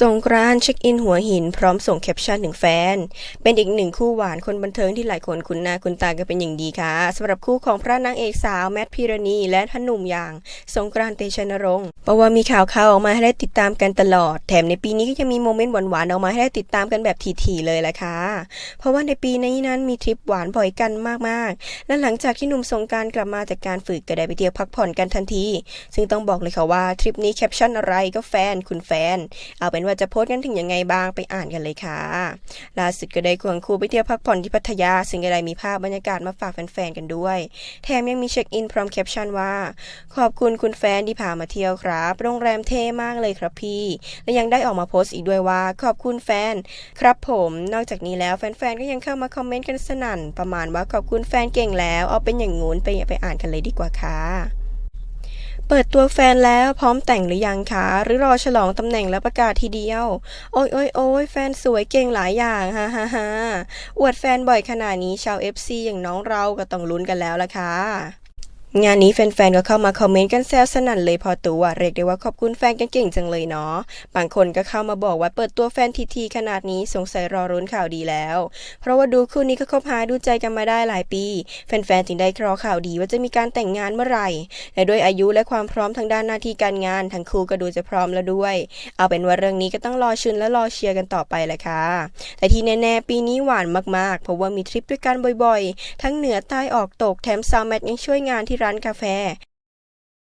สงกรานเช็คอินหัวหินพร้อมส่งแคปชั่นถึงแฟน เป็นอีกหนึ่งคู่หวานคนบันเทิงที่หลายคนคุ้นหน้าคุ้นตากันเป็นอย่างดีค่ะสำหรับคู่ของพระนางเอกสาวแมทพิรณีและท่านหนุ่มอย่างสงกรานเตชนรงค์เพราะว่ามีข่าวข่าวออกมาให้ได้ติดตามกันตลอด แถมในปีนี้ก็ยังมีโมเมนต์หวานๆออกมาให้ได้ติดตามกันแบบถี่ๆเลยแหละค่ะเพราะว่าในปีนี้นั้นมีทริปหวานบ่อยกันมากๆ และหลังจากที่หนุ่มสงกรารกลับมาจากการฝึกก็ได้ไปเที่ยวพักผ่อนกันทันที ซึ่งต้องบอกเลยค่ะว่าทริปนี้แคปชั่นอะไรก็แฟนคุณแฟน เอาเป็นว่าจะโพสต์กันถึงยังไงบ้างไปอ่านกันเลยค่ะ ล่าสุดก็ได้ควงคู่ไปเที่ยวพักผ่อนที่พัทยา ซึ่งก็ได้มีภาพบรรยากาศมาฝากแฟนๆกันด้วย แถมยังมีเช็คอินพร้อมแคปชั่นว่า ขอบคุณคุณแฟนที่พามาเที่ยวครับ โรงแรมเท่มากเลยครับพี่ และยังได้ออกมาโพสต์อีกด้วยว่า ขอบคุณแฟนครับผม นอกจากนี้แล้วแฟนๆก็ยังเข้ามาคอมเมนต์กันสนั่น ประมาณว่าขอบคุณแฟนเก่งแล้ว เอาเป็นอย่างงู้นไปไปอ่านกันเลยดีกว่าค่ะ เปิดตัวแฟนแล้วพร้อมแต่งหรือยังคะ หรือรอฉลองตำแหน่งและประกาศทีเดียว โอ้ยโอ้ยโอ้ยแฟนสวยเก่งหลายอย่างฮ่าฮ่าฮ่าอวดแฟนบ่อยขนาดนี้ชาวเอฟซีอย่างน้องเราก็ต้องลุ้นกันแล้วล่ะค่ะ งานนี้แฟนๆ ก็เข้ามาคอมเมนต์กันแซวสนั่นเลยพอตัวเรียกได้ว่าขอบคุณแฟนกันเก่งจังเลยเนาะ บางคนก็เข้ามาบอกว่าเปิดตัวแฟนทีทีขนาดนี้สงสัยรอรุ้นข่าวดีแล้ว เพราะว่าดูคู่นี้ก็คบหาดูใจกันมาได้หลายปี แฟนๆ จึงได้รอข่าวดีว่าจะมีการแต่งงานเมื่อไหร่และด้วยอายุและความพร้อมทางด้านหน้าที่การงานทั้งคู่ก็ดูจะพร้อมแล้วด้วย เอาเป็นว่าเรื่องนี้ก็ต้องรอชุนและรอเชียร์กันต่อไปแหละค่ะ แต่ที่แน่ๆ ปีนี้หวานมากๆ เพราะว่ามีทริปด้วยกันบ่อยๆ ทั้งเหนือใต้ออกตกแถมซาวแมทยังช่วยงานที่ร้านกาแฟ